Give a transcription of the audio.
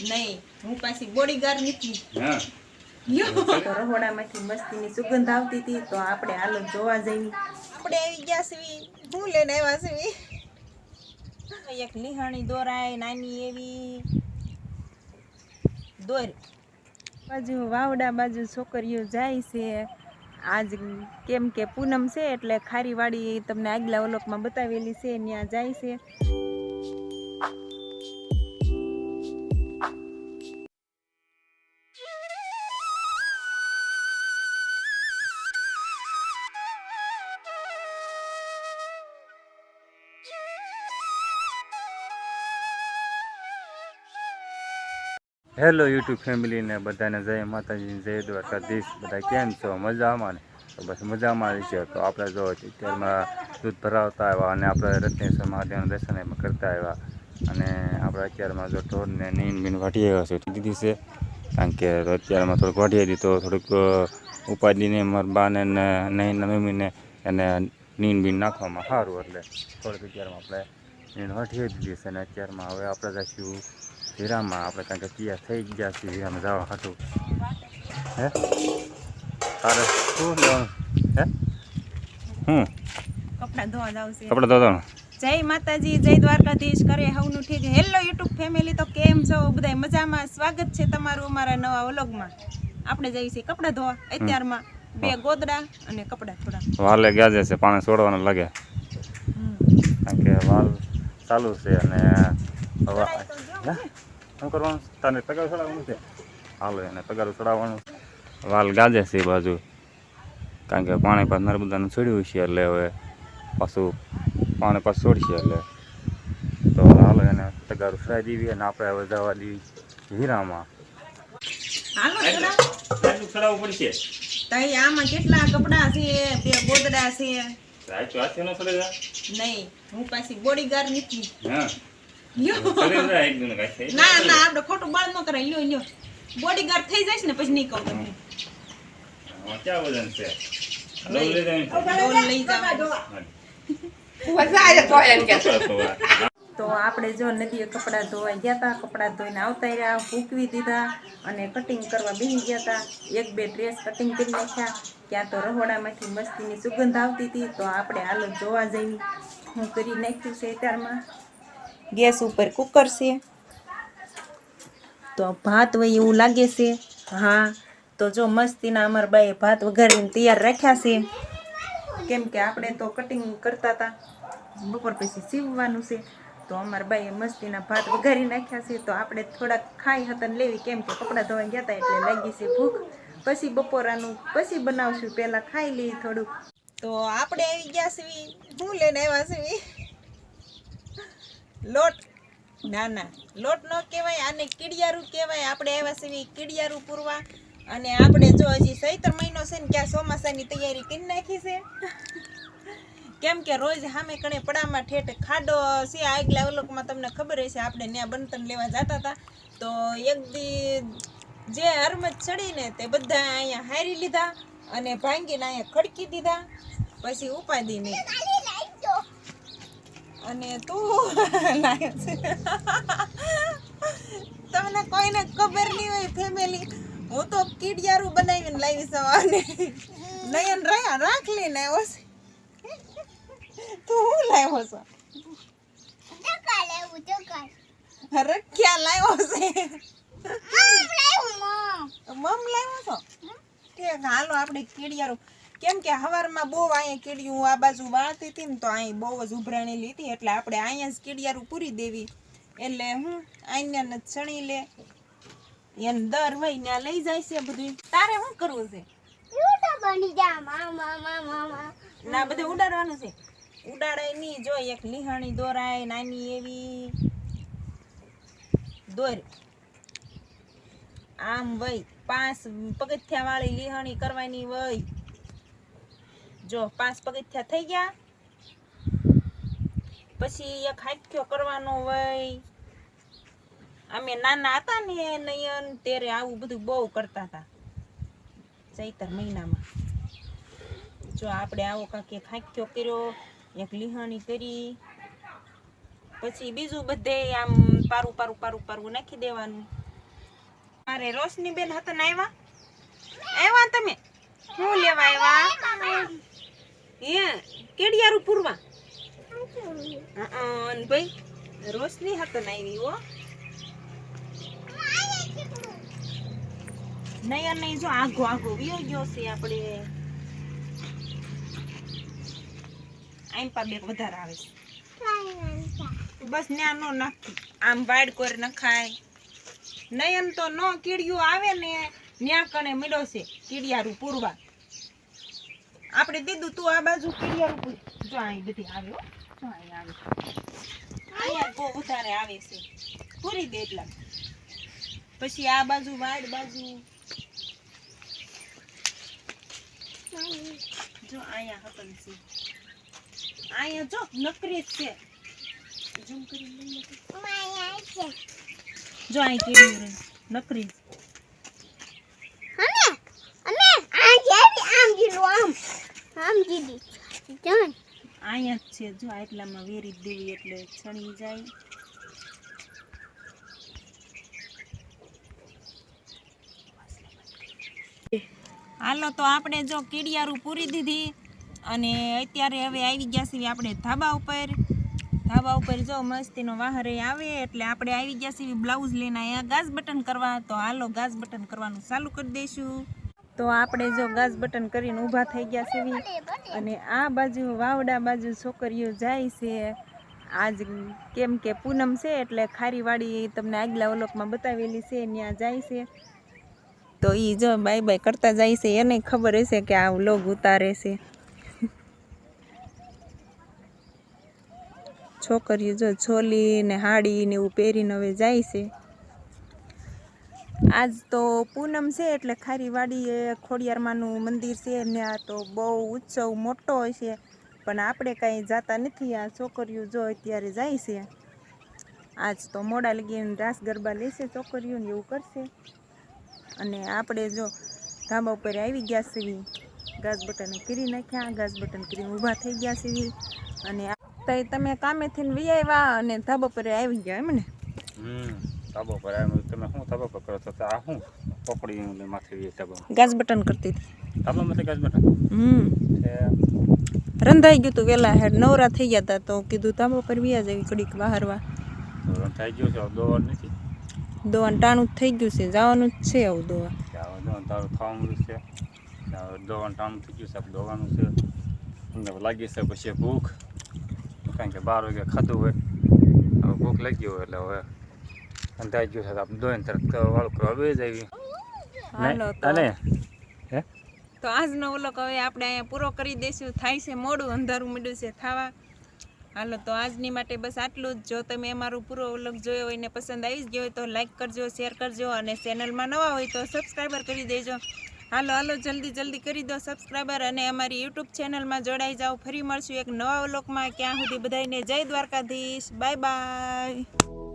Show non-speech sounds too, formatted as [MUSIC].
નહીં હું પાછી બોડીગાર્ડ નથી હા. રહોડામાંથી મસ્તીની સુગંધ આવતી હતી તો આપણે હાલો જોવા જઈએ. આપણે આવી ગયા સીવી હું લઈને આવ્યા સીવી એક લીહાણી દોરાય નાની એવી. દોર. બાજુ વાવડા બાજુ છોકરીઓ જાય છે. આજ કેમ કે પૂનમ છે એટલે ખારીવાડી તમને આગલા ઓલોકમાં બતાવેલી છે ત્યાં જાય છે. હેલો યુટ્યુબ ફેમિલીને બધાને જય માતાજી, જય દ્વારકાધીશ, બધા કેમ છો? મજામાં ને? તો બસ મજામાં છે. તો આપણે જો અત્યારમાં દૂધ ભરાવતા આવ્યા અને આપણે રત્નેશ્વર મહાદેવનું દર્શન એમાં કરતા આવ્યા. અને આપણે અત્યારમાં જો ઢોરને નીન બીન વાટી આવ્યા છે. દીધી છે. કારણ કે અત્યારમાં થોડુંક વાટી દીધો થોડુંક ઉપાધિને મારા બાને નહીં મમ્મીને એને નીન બીન નાખવામાં સારું એટલે થોડીક અત્યારમાં આપણે નીન વાટી દીધી છે. અને અત્યારમાં હવે આપણે જઈશું હીરામાં આપણે કારણ કે તૈયાર થઈ ગયા છીએ હીરામાં જવા હતું. હે? તારે શું લેવાનું? હે? હું કપડાં ધોવા જાવ છે. કપડાં ધોવાનું જય માતાજી જય દ્વારકાધીશ. કરે હવનું ઠીક. હેલો યુટ્યુબ ફેમિલી તો કેમ છો? બધા મજામાં? સ્વાગત છે તમારું અમારા નવા વ્લોગમાં. આપણે જઈએ છીએ કપડાં ધોવા. અત્યારમાં બે ગોદડા અને કપડાં થોડા. વાલે ગયા છે પાણી છોડવાનું લાગે. કારણ કે વાલ ચાલુ છે અને હવે? શું કરવાનું? તને પગાર ચડાવવાનું છે? હાલો એને પગાર ચડાવવાનું. વાલ ગાજે છે એ બાજુ. કારણ કે પાણી પાછું નર્મદાનું છોડ્યું છે એટલે હવે પાછું પાણી પાછું છોડશે એટલે. તો હાલો એને પગાર ઉછળાવી દેવી અને આપણે હવે જવા દેવી હીરામાં. પડશે? તઈ આમાં કેટલા કપડાં છે બે ગોદડા છે? નહીં હું પાછી બોડીગાર્ડ નથી. હા. ના ના આપણે ખોટું બળ ન કરાય. લ્યો લ્યો. બોડીગાર્ડ થઈ જાય ને પછી નહીં કહું તમને. ક્યાં વજન છે? તો આપણે જો નદીએ કપડાં ધોવા ગયા હતા કપડાં ધોઈને આવતા રહ્યા ફૂકવી દીધા અને કટિંગ કરવા બેસી ગયા હતા એક બે ડ્રેસ કટિંગ કરી નાખ્યા. ત્યાં તો રહોડામાંથી મસ્તીની સુગંધ આવતી હતી તો આપણે હાલો જોવા જઈ. હું કરી નાખ્યું છે ત્યારમાં? ગેસ ઉપર કુકર છે. તો ભાત હોય એવું લાગે છે. હા, તો જો મસ્તીના અમારા બાએ ભાત વઘારીને તૈયાર રાખ્યા છે. કેમ કે આપણે તો કટિંગ કરતા હતા. બપોર પછી સીવવાનું છે. તો અમારા બાઈએ મસ્તીના ભાત વઘારી નાખ્યા છે. તો આપણે થોડાક ખાઈ હતા લેવી. કેમ કે કપડાં ધોવા ગયા હતા એટલે લાગી છે ભૂખ. પછી બપોરાનું પછી બનાવશું. પહેલાં ખાઈ લઈએ થોડુંક. તો આપણે આવી ગયા છીએ. હું લઈને આવ્યા છીએ. લોટ, ના ના. લોટ ન કહેવાય, આને કીડિયારું કહેવાય. આપણે આવ્યા સિવાય કીડિયારું પૂરવા. અને આપણે જો હજી સૈતર મહિનો છે ને, ક્યાં ચોમાસાની તૈયારી કરી નાખી છે. કેમ કે રોજ સામે કણે પડામાં ઠેઠ ખાડો છે. આગલા અવલોકમાં તમને ખબર હશે, આપણે ત્યાં બનતન લેવા જતા હતા. તો એક દી જે હરમત ચડીને તે બધા અહીંયા હારી લીધા અને ભાંગીને અહીંયા ખડકી દીધા. પછી ઉપાધી નહીં. અને તું [LAUGHS] તમને કોઈને ખબર નહીં હોય ફેમિલી હું તો કીડિયારું બનાવીને લાવી સવારને નયન રહ્યા રાખ લઈને આવ્યો છે. તું હું લાવ્યો છો? રખ્યા લાવ્યો છે? મમ લાવ્યો છો? કે હાલો આપણે કીડિયારું. કેમ કે હવારમાં બહુ અહીંયા કીડિયું આ બાજુ વાળતી હતી ને તો અહીં બહુ જ ઉભરાણી લીધી. એટલે આપણે અહીંયા જ કીડિયારું પૂરી દેવી. એટલે હું અહીંયા ચણી લે. એને દર ત્યાં લઈ જાય છે બધું તારે શું કરવું છે? ના બધે ઉડાડવાનું છે. ઉડાડાય નહીં. જો એક લીહાણી દોરાય નાની એવી. દોર. આમ વય પાંચ પગથિયા વાળી લીહાણી કરવાની વય જો, પાંચ પગથિયા થઈ ગયા. પછી એક હાથ્યો કરવાનો હોય અમે નાના હતા ને નયન, ત્યારે આવું બધું બહુ કરતા હતા. ચૈતર મહિનામાં. જો, આપણે આવો કાંક એક હાંક્યો કર્યો, એક લીહાણી કરી. પછી બીજું બધે આમ પારું પારું પારું પારું નાખી દેવાનું. મારે રોશની બેન હતા ને આવ્યા આવ્યા તમે? શું લેવા આવ્યા હે કેડિયારું પૂરવા? હા ભાઈ રોશની હતો ને આવી હો. નહીં નહીં જો આગો આગો વિયો ગયો છે આપણે. આમ પા બે વધારે આવે છે. બસ ન્યા નો નાખી. આમ વાડ કોર નખાય. નયન તો નો કીડિયું આવે ને ન્યા કણે મળ્યો છે કીડિયારું પૂરવા. આપણે દીધું તું આ બાજુ કિરિયા પૂર. જો અહીં બધી આવે. જો અહીં આવે. અહીંયા બહુ વધારે આવે છે. પૂરી દે એટલા. પછી આ બાજુ વાડ બાજુ. જો અહીંયા હતન છે. અહીંયા જો નકરી જ છે. ઝૂમ કરી જો અહીં કેવી રહે. નકરી. જ. અહીંયા જ છે જો આટલામાં વેરી દેવી એટલે છણી જાય. હાલો તો આપણે જો કીડિયારું પૂરી દીધી અને અત્યારે હવે આવી ગયા છીએ આપણે ધાબા ઉપર. ધાબા ઉપર જો મસ્તીનો વાહરે આવે એટલે આપણે આવી ગયા છીએ બ્લાઉઝ લઈને અહીંયા ગાઝ બટન કરવા. તો હાલો ગાઝ બટન કરવાનું ચાલુ કરી દઈશું. તો આપણે જો ગાઝ બટન કરીને ઊભા થઈ ગયા છીએ અને આ બાજુ, વાવડા બાજુ છોકરીઓ જાય છે. આજ કેમ કે પૂનમ છે એટલે ખારીવાડી તમને આગલા ઓલોકમાં બતાવેલી છે ત્યાં જાય છે. તો એ જો બાય બાય કરતા જાય છે, એને ખબર હશે કે આ લોગ ઉતારે છે. છોકરીઓ જો છોલી ને હાડી ને એવું પહેરીને હવે જાય છે. આજ તો પૂનમ છે એટલે ખારીવાડી એ ખોડિયારમાંનું મંદિર છે. આ તો બહુ ઉત્સવ મોટો હોય છે. પણ આપણે કાંઈ જાતા નથી. આ છોકરીઓ જો અત્યારે જાય છે. આજ તો મોડા લગીને રાસ ગરબા લેશે છોકરીઓને એવું કરશે. અને આપણે જો ધાબા ઉપર આવી ગયા છીએ ગાસ બટન કરી નાખ્યા. ગાસ બટન કરીને ઊભા થઈ ગયા છીએ અને તમે કામેથી વી આવ્યા અને ધાબા પર આવી ગયા એમ ને? હમ ધાબો પર આવ્યો તમે શું ધાબો પર કરો છો તો આ શું પકડી ને માથે વી ધાબો ગાઝ બટન કરતી હતી ધાબા માટે ગાજ બેઠા હમ એ રંધાઈ ગયું તું વેલા હેડ નવરા થઈ ગયા હતા તો કીધું ધાબા પર વ્યા જવી કડીક બહારવા તો થઈ ગયો છે દોર નથી દોવાનું ટાણું જ થઈ ગયું છે જવાનું જ છે આવું દોવા ત્યાં દોવાનું તારું થવાનું છે ત્યાં દોવાનું ટાણું થઈ ગયું છે આપણે દોવાનું છે અમને લાગી છે પછી ભૂખ કારણ કે બાર વાગે ખાધું હોય હવે ભૂખ લાગી હોય એટલે હવે અંધાઈ ગયું છે આપણે દોઈને તરત વાળું કરવા બે જ આવી તો અને? હે? તો આજનો વ્લોગ હવે આપણે અહીંયા પૂરો કરી દઈશું. થાય છે મોડું અંધારું મીડું છે થાવા. હાલો તો આજની માટે બસ આટલું જ. જો તમે અમારો પૂરો વ્લોગ જોયો હોય ને પસંદ આવી જ ગયો હોય તો લાઈક કરજો શેર કરજો અને ચેનલમાં નવા હોય તો સબસ્ક્રાઈબર કરી દેજો. હાલો હાલો જલ્દી જલ્દી કરી દો સબસ્ક્રાઈબર અને અમારી યુટ્યુબ ચેનલમાં જોડાઈ જાઓ. ફરી મળશું એક નવા વ્લોગમાં. ક્યાં સુધી બધાને જય દ્વારકાધીશ. Bye bye